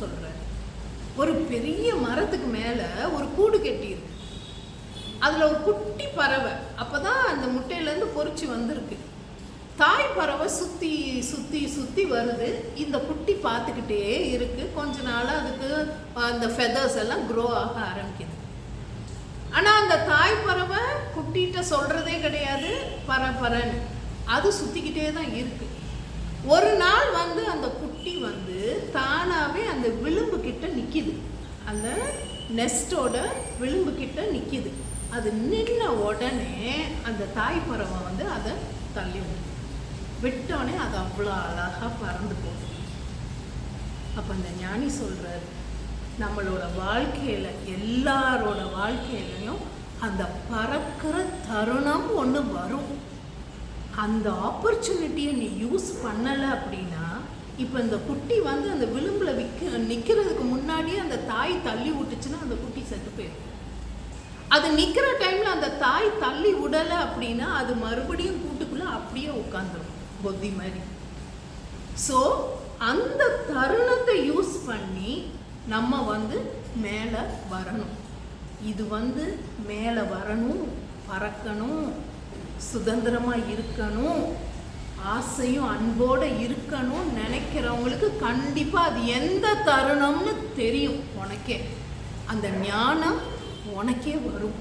சொல்றேன். ஒரு பெரிய மரத்துக்கு மேல ஒரு கூடு கட்டி இருக்கு. அதுல ஒரு குட்டி பறவை. அப்பதான் அந்த முட்டையில இருந்து பொறிச்சு வந்திருக்கு. தாய் பறவை சுத்தி சுத்தி சுத்தி வருது. இந்த குட்டி பார்த்துக்கிட்டே இருக்கு. கொஞ்ச நாள் அதுக்கு அந்த ஃபெதர்ஸ் எல்லாம் க்ரோ ஆக ஆரம்பிக்குது. ஆனா அந்த தாய் பறவை குட்டிகிட்ட சொல்றதே கிடையாது. பற பறன்னு. அது சுத்திக்கிட்டே தான் இருக்கு. ஒரு நாள் வந்து அந்த குட்டி வந்து தானாகவே அந்த விளிம்பு கிட்ட நிற்கிது அந்த நெஸ்டோட விளிம்பு கிட்ட நிற்கிது அது நின்ன உடனே அந்த தாய் பறவை வந்து அதை தள்ளி விடுது. விட்டோடனே அது அவ்வளோ அழகாக பறந்து போகும் அப்போ அந்த ஞானி சொல்கிறார் நம்மளோட வாழ்க்கையில் எல்லாரோட வாழ்க்கையிலையும் அந்த பறக்கிற தருணம் ஒன்று வரும். அந்த ஆப்பர்ச்சுனிட்டியை நீ யூஸ் பண்ணலை அப்படின்னா இப்போ இந்த குட்டி வந்து அந்த விளிம்பில் விற்க நிற்கிறதுக்கு முன்னாடியே அந்த தாய் தள்ளி விட்டுச்சுன்னா அந்த குட்டி செத்து போயிடும் அது நிற்கிற டைமில் அந்த தாய் தள்ளி விடலை அப்படின்னா அது மறுபடியும் கூட்டுக்குள்ளே அப்படியே உட்காந்துரும் பொத்தி மாதிரி. ஸோ அந்த தருணத்தை யூஸ் பண்ணி நம்ம வந்து மேலே வரணும். இது வந்து மேலே வரணும் பறக்கணும். சுதந்திரமாக இருக்கணும். ஆசையும் அன்போடு இருக்கணும்னு நினைக்கிறவங்களுக்கு கண்டிப்பாக அது எந்த தருணம்னு தெரியும். உனக்கே. அந்த ஞானம் உனக்கே வரும்.